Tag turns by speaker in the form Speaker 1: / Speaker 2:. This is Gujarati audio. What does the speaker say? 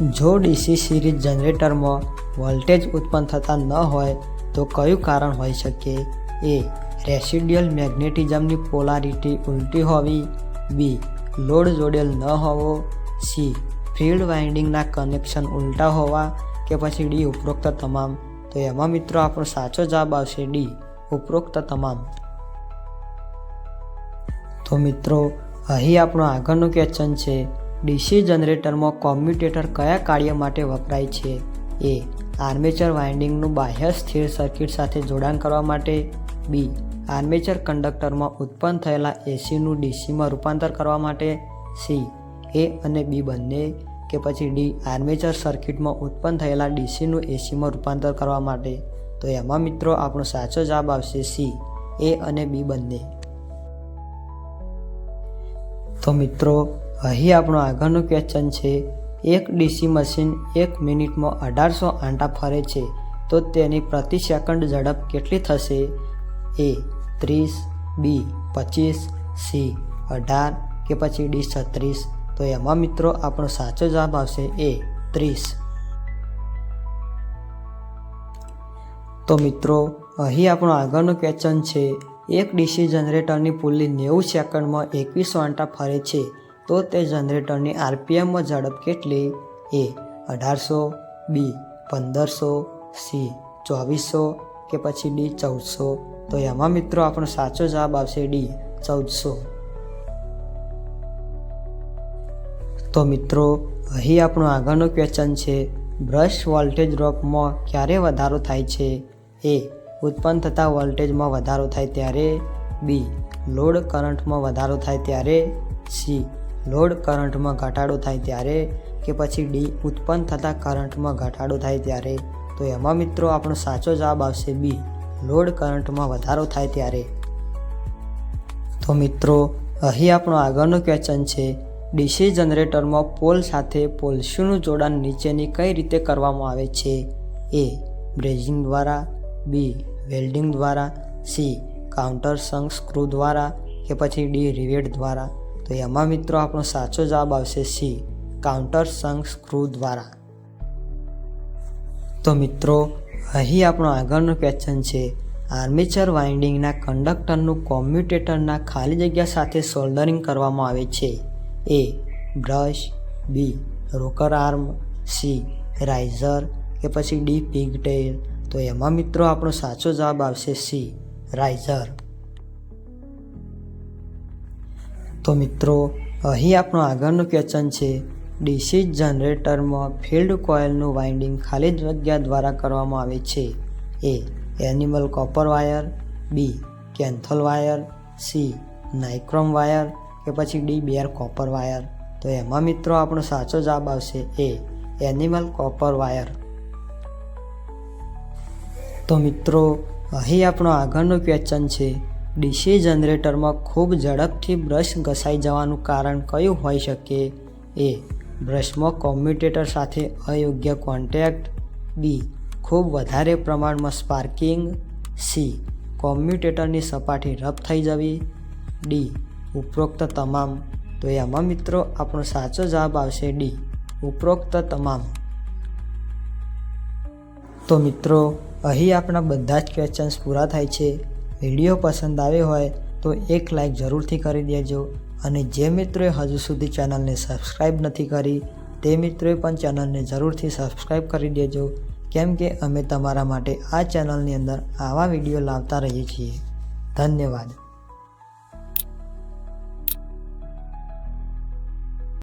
Speaker 1: જો ડીસી સિરીઝ જનરેટરમાં વોલ્ટેજ ઉત્પન્ન થતા ન હોય તો કયું કારણ હોઈ શકે? એ, રેસિડ્યુઅલ મેગ્નેટિઝમની પોલારિટી ઉલટી હોવી. બી, લોડ જોડેલ ન હોવો. સી, ફિલ્ડ વાઇન્ડિંગના કનેક્શન ઉલટા હોવા કે પછી ડી, ઉપરોક્ત તમામ. તો એમાં મિત્રો આપણો સાચો જવાબ આવશે ડી, ઉપરોક્ત તમામ. તો મિત્રો, અહીં આપણો આગળનું ક્વેશ્ચન છે. ડીસી જનરેટરમાં કોમ્યુટેટર કયા કાર્ય માટે વપરાય છે? એ. આર્મેચર વાઇન્ડિંગનું બાહ્ય સ્થિર સર્કિટ સાથે જોડાણ કરવા માટે. બી. આર્મેચર કંડક્ટરમાં ઉત્પન્ન થયેલા એસીનું ડીસીમાં રૂપાંતર કરવા માટે. સી. એ અને બી બંને કે પછી ડી. આર્મેચર સર્કિટમાં ઉત્પન્ન થયેલા ડીસીનું એસીમાં રૂપાંતર કરવા માટે. તો એમાં મિત્રો આપણો સાચો જવાબ આવશે સી. એ અને બી બંને. તો મિત્રો અહીં આપણો આગળનું ક્વેશ્ચન છે, એક ડીસી મશીન એક મિનિટમાં અઢારસો આંટા ફરે છે, તો તેની પ્રતિ સેકન્ડ ઝડપ કેટલી થશે? એ ત્રીસ બી પચીસ સી અઢાર કે પછી ડી છત્રીસ? તો એમાં મિત્રો આપણો સાચો જવાબ આવશે એ ત્રીસ. તો મિત્રો, અહીં આપણો આગળનું ક્વેશ્ચન છે, એક ડીસી જનરેટરની પુલ્લી નેવું સેકન્ડમાં એકવીસો આંટા ફરે છે તો તે જનરેટરની આરપીએમમાં ઝડપ કેટલી? એ, અઢારસો, બી, પંદરસો, સી, ચોવીસો કે પછી ડી, ચૌદસો? તો એમાં મિત્રો આપણો સાચો જવાબ આવશે ડી, ચૌદસો. તો મિત્રો, અહીં આપણું આગળનું ક્વેશ્ચન છે બ્રશ વોલ્ટેજ ડ્રોપમાં ક્યારે વધારો થાય છે? એ, ઉત્પન્ન થતા વોલ્ટેજમાં વધારો થાય ત્યારે, બી લોડ કરંટમાં વધારો થાય ત્યારે, સી લોડ કરંટમાં ઘટાડો થાય ત્યારે કે પછી ડી ઉત્પન્ન થતા કરંટમાં ઘટાડો થાય ત્યારે? તો એમાં મિત્રો આપણો સાચો જવાબ આવશે બી, લોડ કરંટમાં વધારો થાય ત્યારે. તો મિત્રો, અહીં આપણો આગળનો ક્વેશ્ચન છે, ડીસી જનરેટરમાં પોલ સાથે પોલ્સ્યુનું જોડાણ નીચેની કઈ રીતે કરવામાં આવે છે? એ બ્રેઝિંગ દ્વારા, બી, વેલ્ડિંગ દ્વારા, સી, કાઉન્ટર સંગ સ્ક્રૂ દ્વારા કે પછી ડી, રિવેટ દ્વારા? તો એમાં મિત્રો આપણો સાચો જવાબ આવશે સી, કાઉન્ટર સંગ સ્ક્રૂ દ્વારા. તો મિત્રો, અહીં આપણો આગળનો ક્વેશ્ચન છે, આર્મેચર વાઇન્ડિંગના કંડક્ટરનું કોમ્યુટેટરના ખાલી જગ્યા સાથે સોલ્ડરિંગ કરવામાં આવે છે. A, brush, B, rocker arm, C, riser કે પછી ડી, પિગટેલ. તો એમાં મિત્રો આપણો સાચો જવાબ આવશે સી, રાઇઝર. તો મિત્રો, અહીં આપણો આગળનું ક્વેશ્ચન છે ડીસી જનરેટરમાં ફિલ્ડ કોઇલનું વાઇન્ડિંગ ખાલી જગ્યા દ્વારા કરવામાં આવે છે. A enamel copper wire B Kanthal wire C nichrome wire કે પછી ડી બેર કોપર વાયર તો એમાં મિત્રો, આપણો સાચો જવાબ આવશે એ એનિમલ કોપર વાયર તો મિત્રો, અહીં આપણો આગળનો ક્વેશ્ચન છે ડીસી જનરેટરમાં ખૂબ ઝડપથી બ્રશ ઘસાઈ જવાનું કારણ કયું હોઈ શકે? એ. બ્રશમાં કોમ્યુટેટર સાથે અયોગ્ય કોન્ટેક્ટ. બી. ખૂબ વધારે પ્રમાણમાં સ્પાર્કિંગ. સી. કોમ્યુટેટરની સપાટી રફ થઈ જવી. ડી. ઉપરોક્ત તમામ. તો એમાં મિત્રો આપણો સાચો જવાબ આવશે ડી. ઉપરોક્ત તમામ. તો મિત્રો, અહીં આપણા બધા જ ક્વેશ્ચન્સ પૂરા થાય છે. વીડિયો પસંદ આવ્યો હોય તો એક લાઈક જરૂરથી કરી દેજો. અને જે મિત્રોએ હજુ સુધી ચેનલને સબસ્ક્રાઈબ નથી કરી, તે મિત્રોએ પણ ચેનલને જરૂરથી સબસ્ક્રાઈબ કરી દેજો. કેમ કે અમે તમારા માટે આ ચેનલની અંદર આવા વીડિયો લાવતા રહીએ છીએ. ધન્યવાદ.